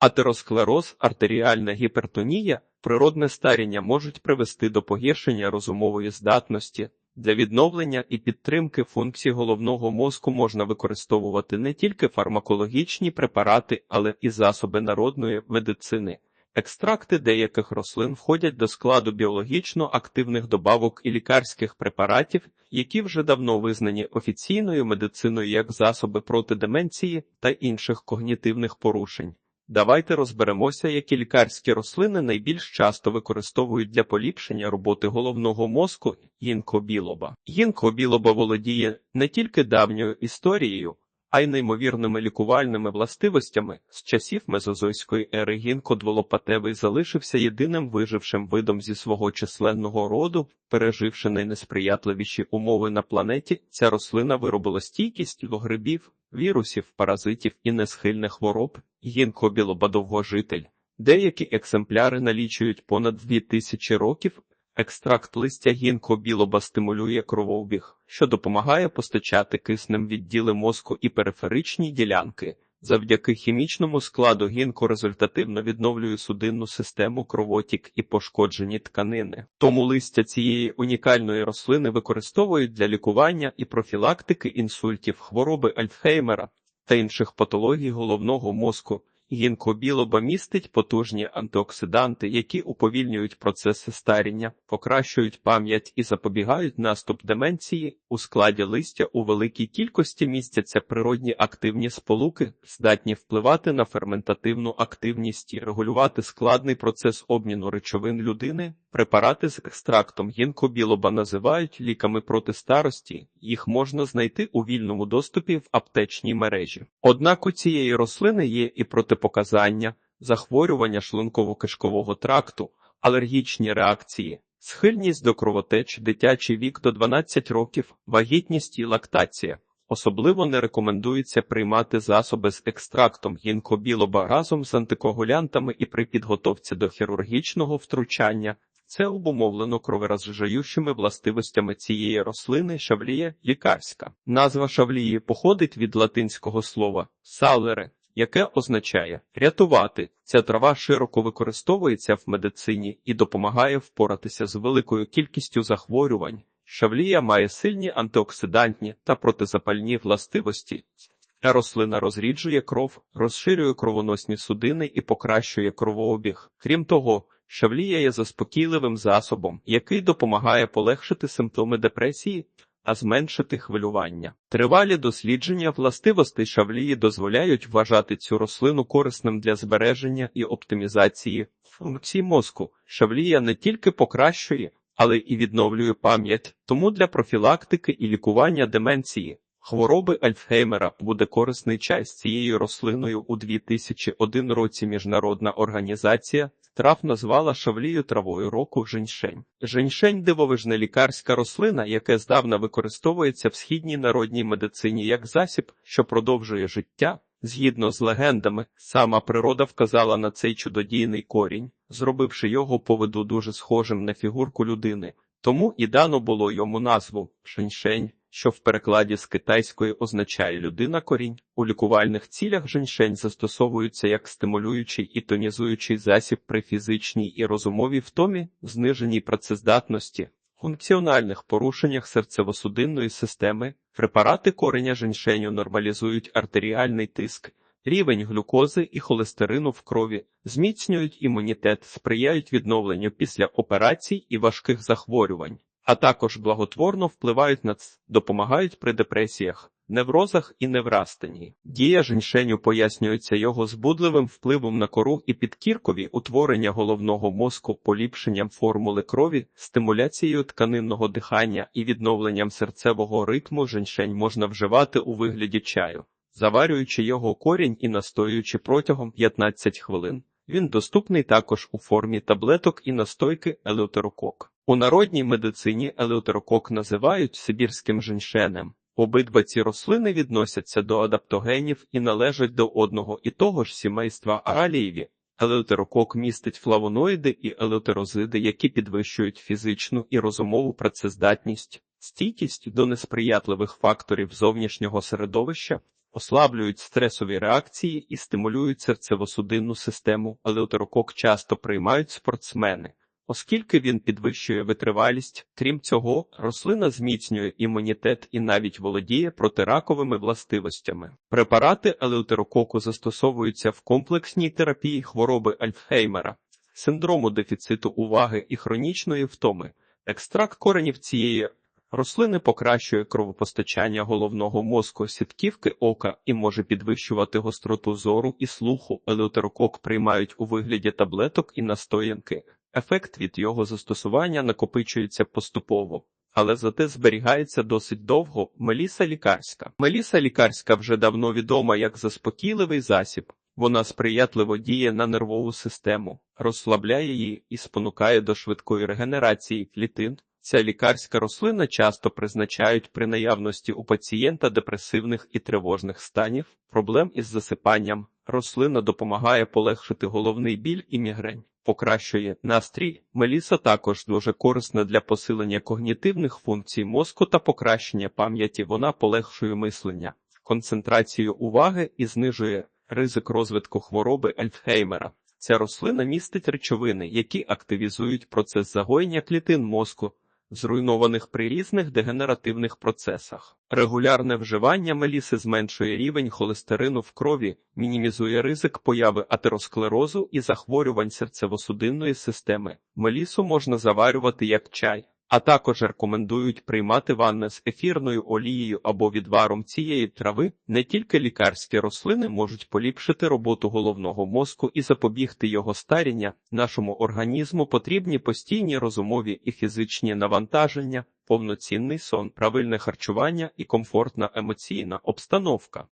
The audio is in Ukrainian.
Атеросклероз, артеріальна гіпертонія, природне старіння можуть привести до погіршення розумової здатності. Для відновлення і підтримки функцій головного мозку можна використовувати не тільки фармакологічні препарати, але і засоби народної медицини. Екстракти деяких рослин входять до складу біологічно активних добавок і лікарських препаратів, які вже давно визнані офіційною медициною як засоби проти деменції та інших когнітивних порушень. Давайте розберемося, які лікарські рослини найбільш часто використовують для поліпшення роботи головного мозку гінко білоба. Гінко білоба володіє не тільки давньою історією, а й неймовірними лікувальними властивостями з часів мезозойської ери гінко дволопатевий залишився єдиним вижившим видом зі свого численного роду, переживши найнесприятливіші умови на планеті. Ця рослина виробила стійкість до грибів, вірусів, паразитів і несхильних хвороб. Гінко білоба довгожитель. Деякі екземпляри налічують понад 2000 років. Екстракт листя гінко білоба стимулює кровообіг, що допомагає постачати киснем відділи мозку і периферичні ділянки. Завдяки хімічному складу гінко результативно відновлює судинну систему кровотік і пошкоджені тканини. Тому листя цієї унікальної рослини використовують для лікування і профілактики інсультів, хвороби Альцгеймера та інших патологій головного мозку. Гінко білоба містить потужні антиоксиданти, які уповільнюють процеси старіння, покращують пам'ять і запобігають наступ деменції. У складі листя у великій кількості містяться природні активні сполуки, здатні впливати на ферментативну активність і регулювати складний процес обміну речовин людини. Препарати з екстрактом гінко білоба називають ліками проти старості. Їх можна знайти у вільному доступі в аптечній мережі. Однак у цієї рослини є і протипоказання, захворювання шлунково-кишкового тракту, алергічні реакції, схильність до кровотеч, дитячий вік до 12 років, вагітність і лактація. Особливо не рекомендується приймати засоби з екстрактом гінко білоба разом з антикоагулянтами і при підготовці до хірургічного втручання. Це обумовлено кроверозжаючими властивостями цієї рослини шавлія лікарська. Назва шавлії походить від латинського слова салере, яке означає рятувати. Ця трава широко використовується в медицині і допомагає впоратися з великою кількістю захворювань. Шавлія має сильні антиоксидантні та протизапальні властивості. Рослина розріджує кров, розширює кровоносні судини і покращує кровообіг. Крім того, Шавлія є заспокійливим засобом, який допомагає полегшити симптоми депресії та зменшити хвилювання. Тривалі дослідження властивостей шавлії дозволяють вважати цю рослину корисним для збереження і оптимізації функцій мозку. Шавлія не тільки покращує, але і відновлює пам'ять, тому для профілактики і лікування деменції. Хвороби Альцгеймера буде корисний чай з цією рослиною у 2001 році. Міжнародна організація трав назвала шавлію травою року женьшень. Женьшень – дивовижна лікарська рослина, яка здавна використовується в східній народній медицині як засіб, що продовжує життя. Згідно з легендами, сама природа вказала на цей чудодійний корінь, зробивши його по виду дуже схожим на фігурку людини. Тому і дано було йому назву шеньшень, що в перекладі з китайської означає людина корінь. У лікувальних цілях женьшень застосовуються як стимулюючий і тонізуючий засіб при фізичній і розумовій втомі, зниженій працездатності, функціональних порушеннях серцево-судинної системи. Препарати кореня женьшеню нормалізують артеріальний тиск. Рівень глюкози і холестерину в крові зміцнюють імунітет, сприяють відновленню після операцій і важких захворювань, а також благотворно впливають на ц, допомагають при депресіях, неврозах і неврастенні. Дія женьшеню пояснюється його збудливим впливом на кору і підкіркові утворення головного мозку, поліпшенням формули крові, стимуляцією тканинного дихання і відновленням серцевого ритму женьшень можна вживати у вигляді чаю заварюючи його корінь і настоюючи протягом 15 хвилин. Він доступний також у формі таблеток і настойки елеутерокок. У народній медицині елеутерокок називають сибірським женьшенем. Обидва ці рослини відносяться до адаптогенів і належать до одного і того ж сімейства аралієві. Елеутерокок містить флавоноїди і елеутерозиди, які підвищують фізичну і розумову працездатність, стійкість до несприятливих факторів зовнішнього середовища, ослаблюють стресові реакції і стимулюють серцево-судинну систему, але утерокок часто приймають спортсмени. Оскільки він підвищує витривалість, крім цього, рослина зміцнює імунітет і навіть володіє протираковими властивостями. Препарати елеутерококу застосовуються в комплексній терапії хвороби Альцгеймера, синдрому дефіциту уваги і хронічної втоми. Екстракт коренів цієї рослини покращує кровопостачання головного мозку, сітківки ока і може підвищувати гостроту зору і слуху. Елеутерокок приймають у вигляді таблеток і настоянки. Ефект від його застосування накопичується поступово, але зате зберігається досить довго. Меліса лікарська. Меліса лікарська вже давно відома як заспокійливий засіб. Вона сприятливо діє на нервову систему, розслабляє її і спонукає до швидкої регенерації клітин. Ця лікарська рослина часто призначають при наявності у пацієнта депресивних і тривожних станів, проблем із засипанням. Рослина допомагає полегшити головний біль і мігрень, покращує настрій. Меліса також дуже корисна для посилення когнітивних функцій мозку та покращення пам'яті. Вона полегшує мислення, концентрацію уваги і знижує ризик розвитку хвороби Альцгеймера. Ця рослина містить речовини, які активізують процес загоєння клітин мозку, зруйнованих при різних дегенеративних процесах. Регулярне вживання меліси зменшує рівень холестерину в крові, мінімізує ризик появи атеросклерозу і захворювань серцево-судинної системи. Мелісу можна заварювати як чай. А також рекомендують приймати ванни з ефірною олією або відваром цієї трави. Не тільки лікарські рослини можуть поліпшити роботу головного мозку і запобігти його старіння. Нашому організму потрібні постійні розумові і фізичні навантаження, повноцінний сон, правильне харчування і комфортна емоційна обстановка.